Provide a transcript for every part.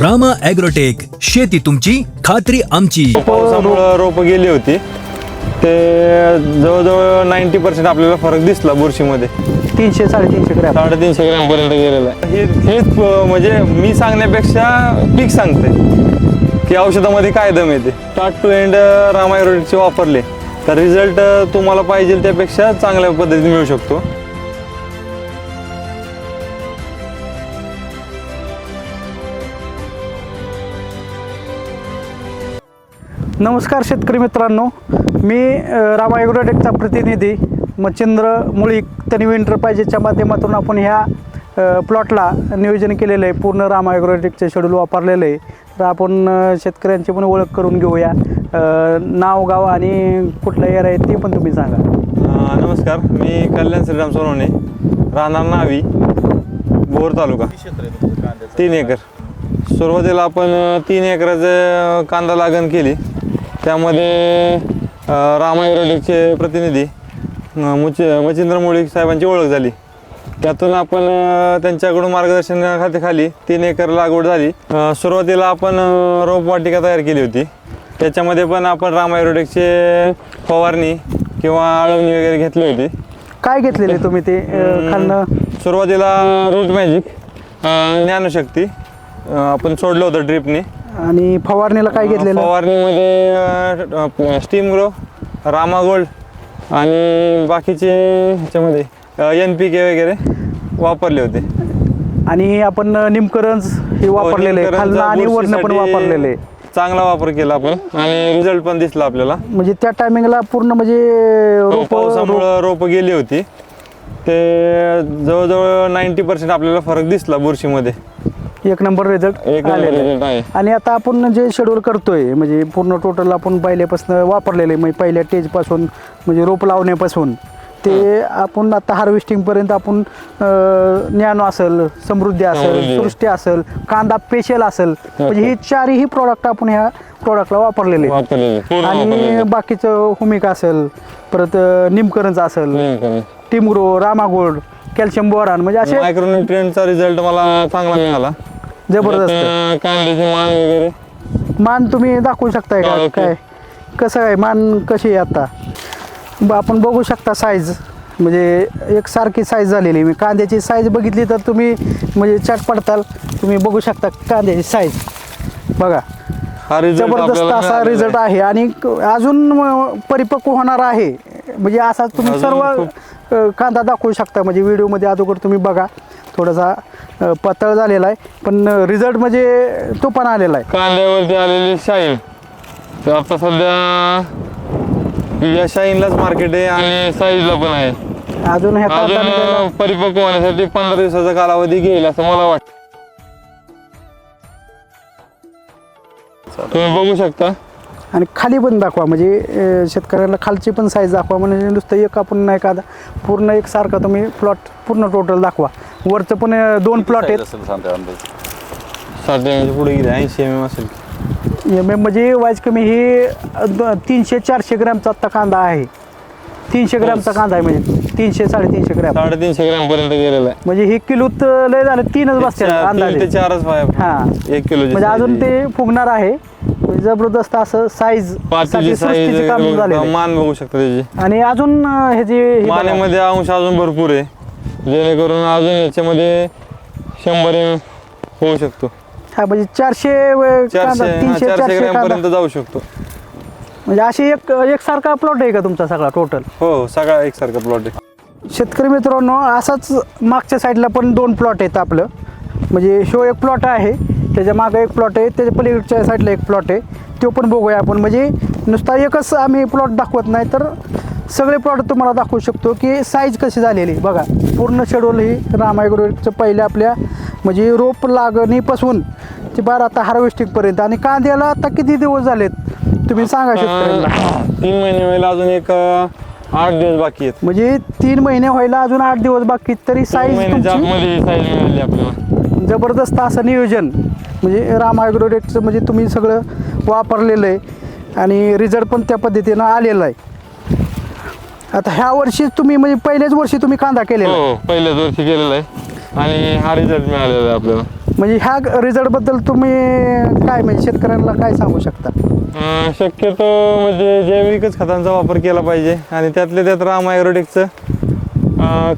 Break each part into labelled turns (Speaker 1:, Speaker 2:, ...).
Speaker 1: Rama agrotech शेती तुमची खात्री आमची.
Speaker 2: पावसामुळं रोपं गेली होती. ते जवळजवळ नाईन्टी पर्सेंट आपल्याला फरक दिसला बुरशीमध्ये.
Speaker 3: तीनशे साडेतीनशे ग्रॅम.
Speaker 2: साडेतीनशे ग्रॅम पर्यंत गेलेलं आहे. हे हेच प- म्हणजे मी सांगण्यापेक्षा पीक सांगते की औषधामध्ये काय दम येते. स्टार्ट टू एंड रामायरोडचे वापरले. तर रिझल्ट तुम्हाला पाहिजे त्यापेक्षा चांगल्या पद्धतीने मिळू शकतो.
Speaker 3: नमस्कार शेतकरी मित्रांनो. मी रामा ॲग्रोटेकचा प्रतिनिधी मच्छिंद्र मुळीक तन्वी एंटरप्राइजेसच्या माध्यमातून आपण ह्या प्लॉटला नियोजन केलेलं आहे. पूर्ण रामा ॲग्रोटेकचे शेड्यूल वापरलेलं आहे. तर आपण शेतकऱ्यांची पण ओळख करून घेऊया. नाव गाव आणि कुठला एरिया आहे ते पण तुम्ही सांगा.
Speaker 2: नमस्कार. मी कल्याण श्रीराम सोनवणे. राहणार नावी बोर तालुका. तीन एकर. सुरुवातीला आपण तीन एकराचं कांदा लागण केली. त्यामध्ये अं, रामायरोलिकचे प्रतिनिधी मुच मच्छिंद्र मुळीक साहेबांची ओळख झाली. त्यातून आपण त्यांच्याकडून मार्गदर्शनाखाली तीन एकर लागवड झाली. सुरुवातीला आपण रोपवाटिका तयार केली होती. त्याच्यामध्ये पण आपण रामायरोटेकचे फवारणी किंवा आळवणी वगैरे घेतली होती.
Speaker 3: काय घेतलेले तुम्ही ते अ, खालनं
Speaker 2: सुरुवातीला रूट मॅजिक ज्ञानशक्ती आपण सोडलं होतं ड्रिपने
Speaker 3: आणि फवारणीला काय घेतलेलं?
Speaker 2: फवारणीमध्ये स्टीम ग्रो रामा गोल्ड आणि बाकीचे ह्याच्यामध्ये एन पी के वगैरे वापरले होते.
Speaker 3: आणि आपण निमकरंज हे वापरलेलं
Speaker 2: निमकरंजचा
Speaker 3: खालनं आणि वरनं पण वापरलेलं.
Speaker 2: चांगला वापर केला आपण आणि रिझल्ट पण दिसला आपल्याला.
Speaker 3: म्हणजे त्या टायमिंगला पूर्ण म्हणजे रोप रोप-
Speaker 2: पावसामुळं रोपं गेली होती. ते जवळजवळ नाईन्टी पर्सेंट आपल्याला फरक दिसला बुरशीमध्ये.
Speaker 3: एक नंबर रिझल्ट
Speaker 2: एक आहे.
Speaker 3: आणि आता आपण जे शेड्यूल करतोय म्हणजे पूर्ण टोटल आपण पहिल्यापासून वापरलेले म्हणजे पहिल्या स्टेजपासून म्हणजे रोप लावण्यापासून ते आपण आता हार्वेस्टिंग पर्यंत आपण अं, ज्ञानो असेल समृद्धी असेल. सृष्टी असेल कांदा पेशल असेल म्हणजे ही चारही प्रॉडक्ट आपण ह्या प्रॉडक्टला वापरलेले आहेत.
Speaker 2: वापरलेले पूर्ण
Speaker 3: आणि
Speaker 2: वापरलेले
Speaker 3: बाकीचं हुमिक असेल परत निमकरंज असेल टिमग्रो रामागोल्ड कॅल्शियम बोरान म्हणजे असे
Speaker 2: मायक्रोन्युट्रियनचा रिझल्ट मला चांगला मिळाला.
Speaker 3: जबरदस्त.
Speaker 2: कांद्याचे मान वगैरे?
Speaker 3: मान तुम्ही दाखवू शकताय
Speaker 2: हा,
Speaker 3: का
Speaker 2: ओके.
Speaker 3: काय? कसं आहे मान कशी आहे आता? ब- आपण बघू शकता साईज म्हणजे एक सारखी साईज झालेली. आहे. मी कांद्याची साईज बघितली तर तुम्ही म्हणजे चट पडताल. तुम्ही बघू शकता कांद्याची साईज बघा.
Speaker 2: हा
Speaker 3: जबरदस्त असा रिझल्ट आहे. आणि क- अजून म- परिपक्व होणार आहे. म्हणजे असा तुम्ही
Speaker 2: अजून
Speaker 3: सर्व
Speaker 2: खूप-
Speaker 3: अ, कांदा दाखवू शकता. म्हणजे व्हिडिओमध्ये अगोदर तुम्ही बघा. थोडासा अ, पातळ झालेला आहे. पण रिझल्ट म्हणजे तो पण आलेला आहे.
Speaker 2: कांद्यावरती आलेली शाईन तर आता सध्या या शाईनलाच मार्केट आहे आणि साईजला पण आहे.
Speaker 3: अजून ह्या कांदा निघायला-
Speaker 2: अजून परिपक्व होण्यासाठी पंधरा दिवसाचा कालावधी घेईल असं मला वाटतं. तुम्ही बघू शकता.
Speaker 3: आणि खाली पण दाखवा म्हणजे शेतकऱ्याला खालची पण साईज दाखवा म्हणजे नुसतं एक आपण नाही का पूर्ण एक सारखा तुम्ही प्लॉट पूर्ण टोटल दाखवा. वरचं पण दोन प्लॉट आहेत.
Speaker 2: एम पुढे ऐंशी एम एम असेल.
Speaker 3: एम एम म्हणजे वाईज कमी हे तीनशे चारशे ग्रॅमचा आत्ता कांदा आहे. तीनशे ग्रॅमचा कांदा आहे म्हणजे तीनशे साडेतीनशे ग्रॅम.
Speaker 2: साडेतीनशे ग्रॅम पर्यंत गेलेला आहे.
Speaker 3: म्हणजे हे किलोत लय झालं तीनच बसते अंदाजे.
Speaker 2: चारच
Speaker 3: हा.
Speaker 2: एक किलो
Speaker 3: म्हणजे अजून ते फुगणार आहे. म्हणजे जबरदस्त असं साईज काम
Speaker 2: साईज
Speaker 3: आहे.
Speaker 2: मान बघू शकता त्याची.
Speaker 3: आणि अजून अ, हे बघा.
Speaker 2: मानेमध्ये अंश अजून भरपूर आहे. जेणेकरून अजून याच्यामध्ये शंभर एम होऊ शकतो.
Speaker 3: हा म्हणजे चारशे व- कांदा
Speaker 2: चारशे हा,
Speaker 3: तीनशे
Speaker 2: चारशे
Speaker 3: चारशे
Speaker 2: ग्रॅम
Speaker 3: कांदा.
Speaker 2: पर्यंत जाऊ शकतो.
Speaker 3: म्हणजे अशी एक एकसारखा प्लॉट आहे का तुमचा सगळा टोटल
Speaker 2: हो सगळा एकसारखा प्लॉट आहे.
Speaker 3: शेतकरी मित्रांनो असाच मागच्या साईडला पण दोन प्लॉट आहेत आपलं. म्हणजे शो एक प्लॉट आहे. त्याच्या मागं एक प्लॉट आहे त्याच्या पलीकडच्या साईडला एक प्लॉट आहे. तो पण बघूया आपण. म्हणजे नुसता एकच आम्ही प्लॉट दाखवत नाही तर सगळे प्लॉट तुम्हाला दाखवू शकतो की साईज कशी झालेली आहे. बघा पूर्ण शेड्यूल ही रामायगुरूचं पहिल्या आपल्या म्हणजे रोप लागणीपासून ते बारा आता हार्वेस्टिंगपर्यंत आणि कांद्याला आता किती दिवस झालेत? तुम्ही सांगा
Speaker 2: अं, तीन महिने व्हायला अजून एक आठ दिवस बाकी आहेत.
Speaker 3: म्हणजे तीन महिने व्हायला अजून आठ दिवस बाकी आहेत, तरी साईज
Speaker 2: साईज मिळाली आपल्याला.
Speaker 3: जबरदस्त असं नियोजन म्हणजे राम ॲग्रोटेकचं म्हणजे तुम्ही सगळं वापरलेलं आहे आणि रिझल्ट पण त्या पद्धतीनं आलेला आहे. आता ह्या वर्षी तुम्ही म्हणजे पहिल्याच वर्षी तुम्ही कांदा केलेला आहे.
Speaker 2: हो पहिल्याच वर्षी केलेला आहे आणि हा रिझल्ट मिळालेला आहे आपल्याला.
Speaker 3: म्हणजे ह्या रिझल्टबद्दल तुम्ही काय म्हणजे शेतकऱ्यांना काय सांगू शकता?
Speaker 2: अं, शक्यतो म्हणजे जैविकच खतांचा वापर केला पाहिजे आणि त्यातल्या त्यात राम ॲग्रोटेकचं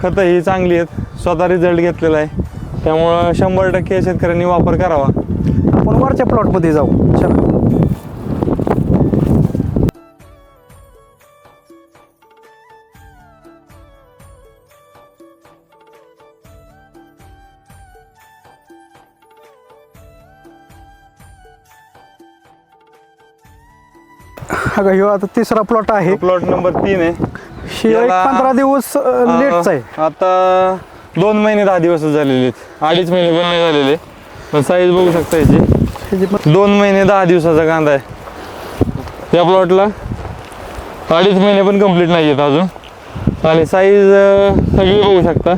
Speaker 2: खतं ही चांगली आहेत. स्वतः रिझल्ट घेतलेला आहे. त्यामुळं शंभर टक्के शेतकऱ्यांनी वापर करावा.
Speaker 3: आपण वरच्या प्लॉटमध्ये जाऊ. चला. हा ह्यो आता तिसरा प्लॉट आहे.
Speaker 2: प्लॉट नंबर तीन आहे. याला-
Speaker 3: पंधरा दिवस लेटचा आहे.
Speaker 2: आता दोन महिने दहा दिवस झालेले आहेत. अडीच महिने पण नाही झालेले. पण साईज बघू शकता याची. दोन महिने दहा दिवसाचा कांदा आहे. या प्लॉटला अडीच महिने पण कंप्लीट नाही आहेत अजून. आणि साईज सगळी बघू शकता.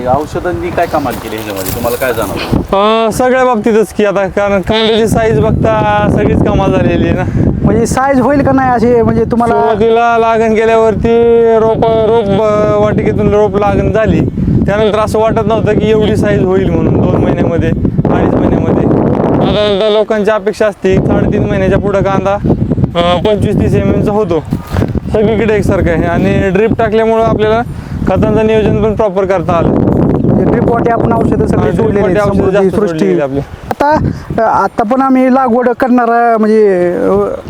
Speaker 4: काय औषधांनी काय कमाल केली ह्याच्यामध्ये? तुम्हाला काय जाणवलं?
Speaker 2: अं, सगळ्या बाबतीतच की आता कारण कांद्याची साईज बघता सगळीच कमाल झालेली आहे ना.
Speaker 3: म्हणजे साईज होईल का नाही अशी म्हणजे तुम्हाला
Speaker 2: सुरुवातीला लागण केल्यावरती रोप रोप अं, वाटिकेतून रोप लागण झाली. त्यानंतर असं वाटत नव्हतं की एवढी साईज होईल म्हणून दोन महिन्यामध्ये अडीच महिन्यामध्ये. साधारणतः लोकांची अपेक्षा असते साडेतीन महिन्याच्या पुढं कांदा पंचवीस तीस एम एमचा होतो. सगळीकडे एकसारखं आहे. आणि ड्रीप टाकल्यामुळं आपल्याला खतांचं नियोजन पण प्रॉपर करता आलं.
Speaker 3: ड्रिप वाटे आपण औषधं सगळी सोडलेली सृष्टी.
Speaker 2: आपली.
Speaker 3: आता आता पण आम्ही लागवड करणारा म्हणजे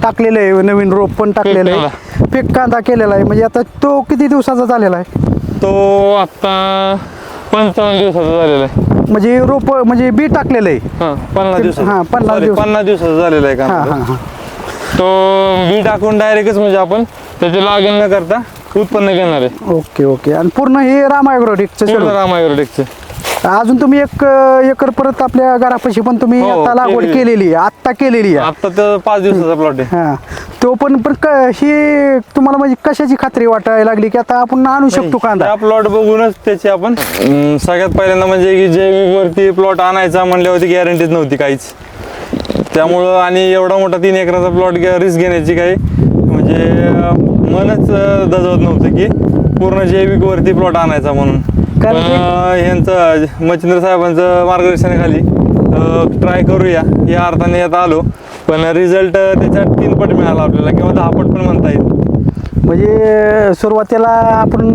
Speaker 3: टाकलेलं आहे नवीन रोप पण टाकलेलं आहे. पीक कांदा केलेला आहे. म्हणजे आता तो किती दिवसाचा झालेला आहे?
Speaker 2: तो आत्ता पंचावन्न दिवसाचा झालेला आहे.
Speaker 3: म्हणजे रोप म्हणजे बी टाकलेलं आहे?
Speaker 2: पन्नास दिवसाचा.
Speaker 3: हां, पन्नास दिवस.
Speaker 2: पन्नास दिवसाचा झालेला आहे
Speaker 3: हां हां हां.
Speaker 2: तो बी टाकून डायरेक्टच म्हणजे आपण त्याची लागण न करता उत्पन्न घेणार आहे.
Speaker 3: Okay okay. आणि पूर्ण हे
Speaker 2: पूर्ण
Speaker 3: शेड्यूल
Speaker 2: राम ॲग्रोटेकचे.
Speaker 3: अजून तुम्ही एक अं, एकर परत आपल्या घरापाशी पण तुम्ही
Speaker 2: हो,
Speaker 3: आता लागवड
Speaker 2: केलेली.
Speaker 3: केलेली आहे. आत्ता केलेली आहे.
Speaker 2: आता तर पाच दिवसाचा प्लॉट आहे.
Speaker 3: हा. तो पण पण क- ही तुम्हाला म्हणजे कशाची खात्री वाटायला लागली की आता आपण आणू शकतो कांदा?
Speaker 2: प्लॉट बघूनच त्याची आपण अं, सगळ्यात पहिल्यांदा म्हणजे की जैविक वरती प्लॉट आणायचा म्हणल्यावरती गॅरंटीच नव्हती काहीच. त्यामुळं आणि एवढा मोठा तीन एकराचा प्लॉट रिस्क घेण्याची काही म्हणजे मनच दजवत नव्हतं की पूर्ण जैविक वरती प्लॉट आणायचा म्हणून. पण
Speaker 3: कारण
Speaker 2: यांचं मच्छिंद्र साहेबांचं मार्गदर्शनाखाली ट्राय करूया. या अर्थाने आता आलो. पण रिझल्ट त्याच्यात तीन पट मिळाला आपल्याला किंवा दहा पट पण म्हणता येईल.
Speaker 3: म्हणजे सुरुवातीला आपण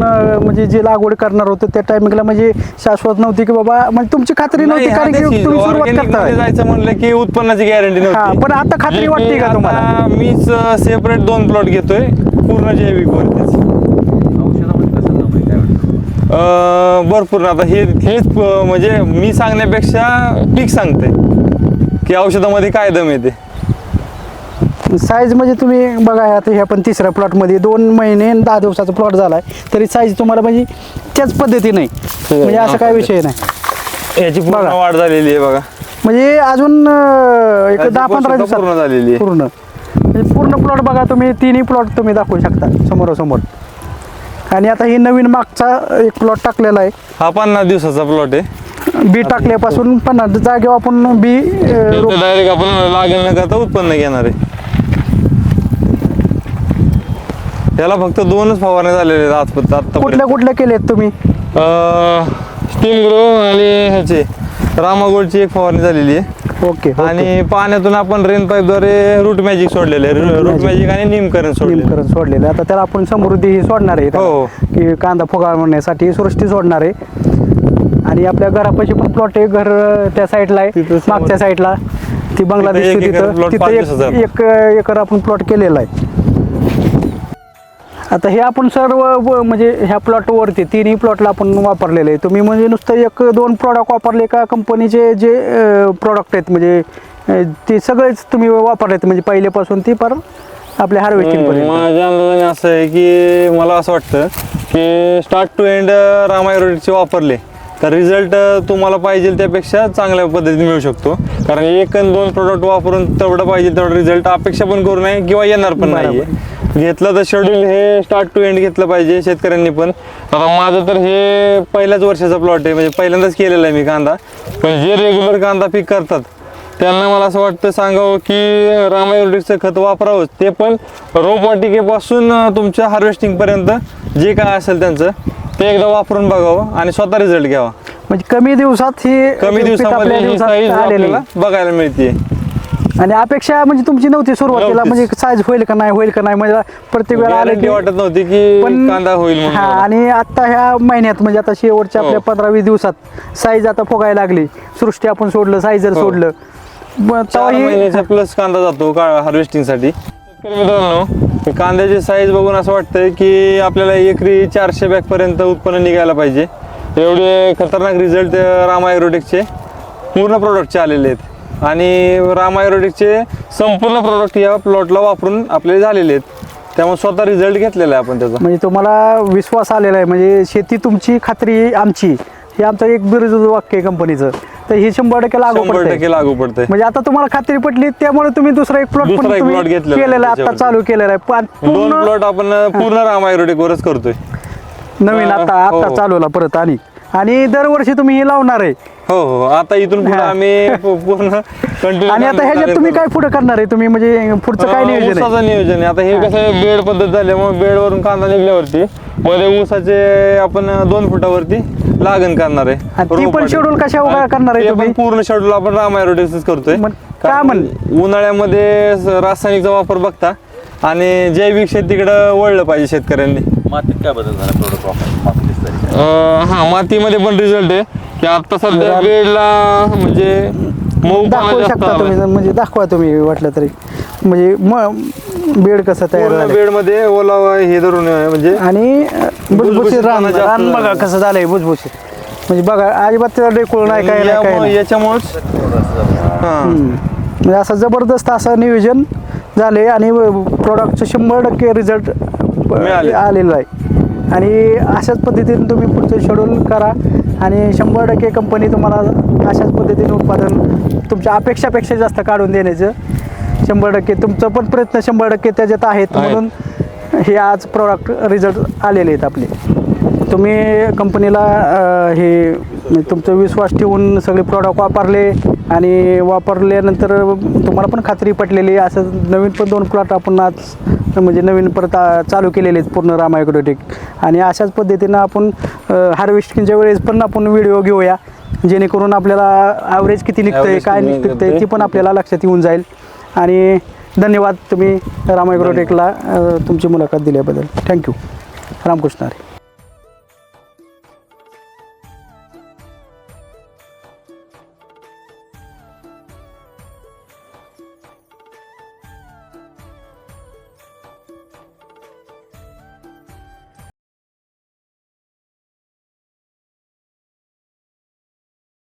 Speaker 3: म्हणजे जे लागवड करणार होतो त्या टायमिंगला म्हणजे शाश्वत नव्हती की बाबा म्हणजे तुमची खात्री नव्हती कारण की तुम्ही सुरुवात
Speaker 2: मध्ये जायचं म्हणलं की उत्पन्नाची गॅरंटी नव्हती.
Speaker 3: पण आता खात्री
Speaker 2: जे
Speaker 3: वाटते
Speaker 2: की
Speaker 3: तुम्हाला?
Speaker 2: मीच सेपरेट दोन प्लॉट घेतोय पूर्ण जैविक वरतीच. भरपूर. आता हे हेच म्हणजे मी सांगण्यापेक्षा पीक सांगते की औषधामध्ये काय दम येते.
Speaker 3: साईज म्हणजे तुम्ही बघा आता ह्या पण तिसऱ्या प्लॉटमध्ये दोन महिने दहा दिवसाचा प्लॉट झालाय. तरी साईज तुम्हाला म्हणजे त्याच पद्धतीने. आहे. म्हणजे असं काय विषय नाही.
Speaker 2: याची पूर्ण
Speaker 3: बघा.
Speaker 2: वाढ झालेली आहे बघा.
Speaker 3: म्हणजे अजून एक दहा पंधरा दिवसात
Speaker 2: पूर्ण झालेली आहे.
Speaker 3: पूर्ण. म्हणजे पूर्ण प्लॉट बघा तुम्ही तिन्ही प्लॉट तुम्ही दाखवू शकता समोरासमोर. आणि आता ही नवीन मागचा एक प्लॉट टाकलेला आहे.
Speaker 2: हा पन्नास दिवसाचा प्लॉट आहे.
Speaker 3: बी टाकल्यापासून पन्नास जागेवर आपण बी
Speaker 2: डायरेक्ट आपण लागण न करता उत्पन्न घेणार आहे. त्याला फक्त दोनच फवारण्या झालेल्या आहेत
Speaker 3: कुठल्या कुठल्या केलेत तुम्ही?
Speaker 2: स्टीम ग्रो आणि ह्याचे रामागोल्डची एक फवारणी झालेली आहे.
Speaker 3: ओके
Speaker 2: आणि पाण्यातून आपण रेन पाईपद्वारे रूट मॅजिक सोडलेले आहे. रूट. मॅजिक आणि निमकरण सोडलेले
Speaker 3: सोडलेलं आता त्याला आपण समृद्धी ही सोडणार आहे. त्याला.
Speaker 2: हो.
Speaker 3: की कांदा फुगावण्यासाठी सृष्टी सोडणार आहे. आणि आपल्या घरापाशी पण प्लॉट आहे. घर त्या साईडला आहे. मागच्या साईडला ती बंगला
Speaker 2: तिथं. एक एकर
Speaker 3: आपण प्लॉट केलेला आहे. आता हे आपण सर्व व- म्हणजे ह्या प्लॉटवरती तिन्ही प्लॉटला आपण वापरलेले आहे. तुम्ही म्हणजे नुसतं एक दोन प्रॉडक्ट वापरले का कंपनीचे जे प्रॉडक्ट आहेत? म्हणजे अं, ते सगळेच तुम्ही वापरलेत म्हणजे पहिल्यापासून ती पर आपल्या हार्वेस्टिंग पर्यंत.
Speaker 2: माझ्या अंदाजाने असं आहे की मला असं वाटतं की स्टार्ट टू एंड रामायरोडचे वापरले. तर रिझल्ट तुम्हाला पाहिजे त्यापेक्षा चांगल्या पद्धतीने मिळू शकतो. कारण एक आणि दोन प्रोडक्ट वापरून तेवढं पाहिजे तेवढं रिझल्ट अपेक्षा पण करू नये किंवा येणार पण नाही घेतलं तर शेड्यूल हे स्टार्ट टू एंड घेतलं पाहिजे शेतकऱ्यांनी पण. आता माझं तर हे पहिल्याच वर्षाचा प्लॉट आहे म्हणजे पहिल्यांदाच केलेला आहे मी कांदा. पण जे रेग्युलर कांदा पीक करतात त्यांना मला असं वाटतं सांगावं की रामायोटिकचं खत वापरावंच. ते पण रोपवाटिकेपासून तुमच्या हार्वेस्टिंग पर्यंत जे काय असेल त्यांचं. ते एकदा वापरून बघावं आणि स्वतः रिझल्ट घ्यावा
Speaker 3: म्हणजे कमी दिवसात ही
Speaker 2: कमी
Speaker 3: पीक
Speaker 2: दिवसामध्ये ही
Speaker 3: दिवसात
Speaker 2: साईज
Speaker 3: आलेली
Speaker 2: आपल्याला बघायला मिळते
Speaker 3: आणि अपेक्षा म्हणजे तुमची नव्हती सुरुवातीला
Speaker 2: नव्हतीच.
Speaker 3: म्हणजे साईज होईल का नाही होईल का नाही म्हणजे प्रत्येक वेळा आले
Speaker 2: गॅरंटी
Speaker 3: की
Speaker 2: वाटत नव्हती की
Speaker 3: पण
Speaker 2: कांदा होईल म्हणून
Speaker 3: हा
Speaker 2: एवढा.
Speaker 3: आणि आता ह्या महिन्यात म्हणजे आता शेवटच्या
Speaker 2: हो.
Speaker 3: आपल्या पंधरा वीस दिवसात साईज आता फुगायला लागली सृष्टी आपण सोडलं
Speaker 2: हो.
Speaker 3: सोडलं ब- तेव्हा
Speaker 2: चार
Speaker 3: ही
Speaker 2: महिन्याचा प्लस कांदा जातो हार्वेस्टिंगसाठी शेतकरी मित्रांनो कांद्याची साईज बघून असं वाटतंय की आपल्याला एकरी चारशे बॅग पर्यंत उत्पन्न निघायला पाहिजे. एवढे खतरनाक रिझल्ट रामा एरोटिकचे पूर्ण प्रोडक्टचे आलेले आहेत. आणि रामा एरोटिकचे संपूर्ण प्रोडक्ट या प्लॉटला वापरून आपले झालेले आहेत. त्यामुळे स्वतः रिझल्ट घेतलेला आहे आपण त्याचा.
Speaker 3: म्हणजे तुम्हाला विश्वास आलेला आहे. म्हणजे शेती तुमची खात्री आमची. हे आमचं एक बिरुद वाक्य आहे कंपनीचं तर हे शंभर टक्के लागू
Speaker 2: शंभर
Speaker 3: पडतंय.
Speaker 2: टक्के लागू पडतंय
Speaker 3: म्हणजे आता तुम्हाला खात्री पटली त्यामुळे तुम्ही दुसरा एक प्लॉट
Speaker 2: दुसरा
Speaker 3: पण
Speaker 2: एक
Speaker 3: तुम्ही
Speaker 2: plot घेतलेला आहे
Speaker 3: केलेला आहे आता. चालू केलेला आहे पण
Speaker 2: दोन
Speaker 3: पूर्ण
Speaker 2: प्लॉट आपण पूर्ण रामा ॲग्रोटेकवरच करतोय
Speaker 3: नवीन आता
Speaker 2: हो,
Speaker 3: आता
Speaker 2: हो.
Speaker 3: चालवला परत आणि आणि दरवर्षी तुम्ही हे लावणार आहे.
Speaker 2: हो हो. आता इथून पुढे. आम्ही पू- पूर्ण कंटिन्यू
Speaker 3: आणि आता ह्याच्यात तुम्ही काय पुढे करणार आहे? तुम्ही म्हणजे पुढचं काय नियोजन आहे?
Speaker 2: ऊसाचं नियोजन आहे. आता हे कसं आहे बेड पद्धत झाल्यामुळे बेड वरून कांदा निघल्यावरती मध्ये ऊसाचे आपण दोन फुटावरती लागण करणार आहे.
Speaker 3: आणि ती
Speaker 2: रोप
Speaker 3: पण schedule कशा उगा
Speaker 2: आणि
Speaker 3: करणार आहे
Speaker 2: ते
Speaker 3: तुम्ही?
Speaker 2: पूर्ण शेड्यूल आपण राम aerodynes करतोय.
Speaker 3: मग का
Speaker 2: कारण
Speaker 3: म्हण?
Speaker 2: उन्हाळ्यामध्ये स- रासायनिकचा वापर बघता आणि जैविक शेतीकडे वळलं पाहिजे शेतकऱ्यांनी.
Speaker 4: मातीत काय बदल झाला प्रोडक्ट दिसतंय.
Speaker 2: अं, हा मातीमध्ये पण रिझल्ट आहे. की आता सध्या बेडला म्हणजे मऊ
Speaker 3: दाखवू शकता तुम्ही म्हणजे दाखवा तुम्ही वाटलं तरी. म्हणजे म बेड कसं तयार
Speaker 2: पूर्ण
Speaker 3: झालं
Speaker 2: बेडमध्ये ओलावा हे धरून आहे, म्हणजे
Speaker 3: आणि अं, भुसभुशीत रान रान बघा
Speaker 2: झालं.
Speaker 3: कसं झालंय भुसभुशीत. म्हणजे बघा अजिबात त्याला डेकुळ नाही काय नाही काय
Speaker 2: यामुळे-
Speaker 3: नाही.
Speaker 2: याच्यामुळेच हा.
Speaker 3: म्हणजे असं जबरदस्त असं नियोजन झाले आणि प्रॉडक्टचं शंभर टक्के रिझल्ट
Speaker 2: मिळाले.
Speaker 3: आलेलं आहे. आणि अशाच पद्धतीने तुम्ही पुढचं शेड्यूल करा. आणि शंभर टक्के कंपनी तुम्हाला अशाच पद्धतीने उत्पादन तुमच्या अपेक्षापेक्षा जास्त काढून देण्याचं. शंभर टक्के तुमचं पण प्रयत्न शंभर टक्के त्याच्यात आहेत. म्हणून हे आज प्रॉडक्ट रिझल्ट आलेले आहेत आपले. तुम्ही कंपनीला हे तुमचा विश्वास ठेवून सगळे प्रॉडक्ट वापरले आणि वापरल्यानंतर तुम्हाला पण खात्री पटलेली असं नवीन पण दोन प्लॉट आपण आज म्हणजे नवीन परत आ- चालू केलेले आहेत पूर्ण रामायग्रोटेक आणि अशाच पद्धतीनं आपण हार्वेस्टिंगच्या वेळेस पण आपण व्हिडिओ घेऊया जेणेकरून आपल्याला ॲव्हरेज किती निघतंय काय निघतंय? ती पण आपल्याला लक्षात येऊन जाईल. आणि धन्यवाद तुम्ही रामायग्रोटेकला तुमची मुलाखत दिल्याबद्दल. थँक्यू रामकृष्ण